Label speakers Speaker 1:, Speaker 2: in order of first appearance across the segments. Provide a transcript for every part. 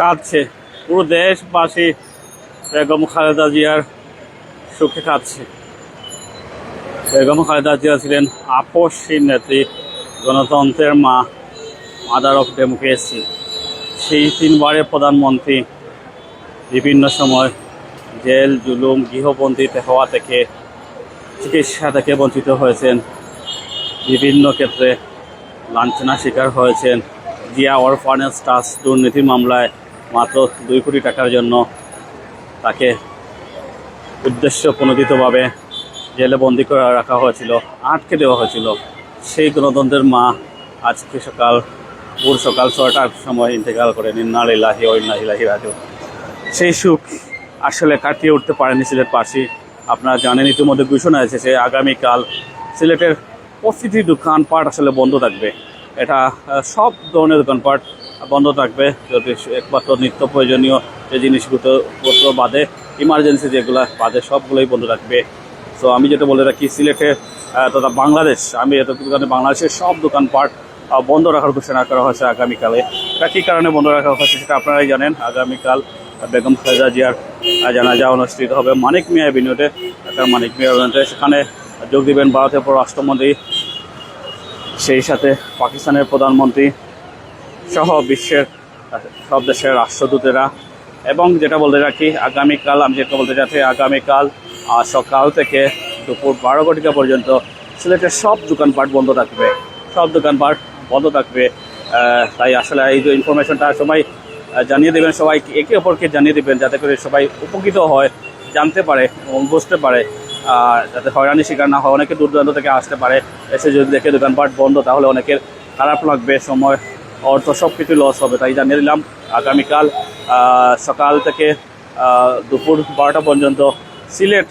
Speaker 1: কাঁদছে পুরো দেশবাসী বেগম খালেদা জিয়ার সুখে কাঁদছে। বেগম খালেদা জিয়া ছিলেন আপসহীন নেত্রী, গণতন্ত্রের মা মাদার অফ ডেমোক্রেসি সেই তিনবারের প্রধানমন্ত্রী বিভিন্ন সময় জেল, জুলুম, গৃহবন্দিতে হওয়া থেকে, চিকিৎসা থেকে বঞ্চিত হয়েছেন। বিভিন্ন ক্ষেত্রে লাঞ্ছনা শিকার হয়েছেন। জিয়া অরফানেজ ট্রাস্ট দুর্নীতি মামলায় মাত্র দুই কোটি টাকার জন্য তাকে উদ্দেশ্য প্রণোদিতভাবে জেলে বন্দি করে রাখা হয়েছিল, আটকে দেওয়া হয়েছিল। সেই গণতন্ত্রের মা আজকে সকাল, ভোর সকাল ছয়টার সময় ইন্তেকাল করেন। ইন্নালিল্লাহি ও ইন্নাহিলাহি রাজু সেই সুখ আসলে কাটিয়ে উঠতে পারেনি সিলেটবাসী আপনারা জানেন, ইতিমধ্যে ঘোষণা এসেছে, আগামীকাল সিলেটের প্রতিটি দোকানপাট আসলে বন্ধ থাকবে। এটা সব ধরনের দোকানপাট বন্ধ থাকবে। যদি একমাত্র নিত্য প্রয়োজনীয় যে জিনিসগুলো পত্র বাদে ইমার্জেন্সি যেগুলো বাদে সবগুলোই বন্ধ থাকবে। তো আমি যেটা বলে রাখি সিলেটে তথা বাংলাদেশ আমি এতটুকু জানি বাংলাদেশের সব দোকানপাট আহ, বন্ধ রাখার ঘোষণা করা হয়েছে আগামীকালে। এটা কী কারণে বন্ধ রাখা হয়েছে সেটা আপনারাই জানেন। আগামীকাল বেগম খালেদা জিয়ার জানাজা অনুষ্ঠিত হবে মানিক মিয়া বিনোদে ঢাকার মানিক মিয়া বিনোদে সেখানে যোগ দিবেন ভারতের পররাষ্ট্রমন্ত্রী সেই সাথে পাকিস্তানের প্রধানমন্ত্রী সহ বিশ্বের সব দেশের রাষ্ট্রদূতেরা। এবং যেটা বলতে রাখি আগামীকাল আমি যেটা বলতে চাচ্ছি আগামীকাল সকাল থেকে দুপুর বারো ঘটিকা পর্যন্ত সিলেটের সব দোকানপাট বন্ধ থাকবে। সব দোকানপাট বন্ধ থাকবে তাই আসলে এই যে ইনফরমেশনটা আহ, জানিয়ে দেবেন সবাই একে অপরকে জানিয়ে দেবেন যাতে করে সবাই উপকৃত হয় জানতে পারে এবং বুঝতে পারে যাতে হয়রানি শিকার না হয়। অনেকে দূর দূরান্ত থেকে আসতে পারে এসে যদি দেখে দোকানপাট বন্ধ তাহলে অনেকের খারাপ লাগবে সময় অর্থ সব কিছু লস হবে তাই জানিয়ে দিলাম আগামীকাল সকাল থেকে দুপুর বারোটা পর্যন্ত সিলেট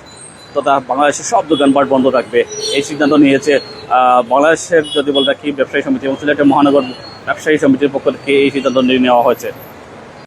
Speaker 1: তথা বাংলাদেশের সব দোকানপাট বন্ধ থাকবে এই সিদ্ধান্ত নিয়েছে বাংলাদেশের যদি বলে কি ব্যবসায়ী সমিতি এবং সিলেটের মহানগর ব্যবসায়ী সমিতির পক্ষ থেকে এই সিদ্ধান্ত নিয়ে নেওয়া হয়েছে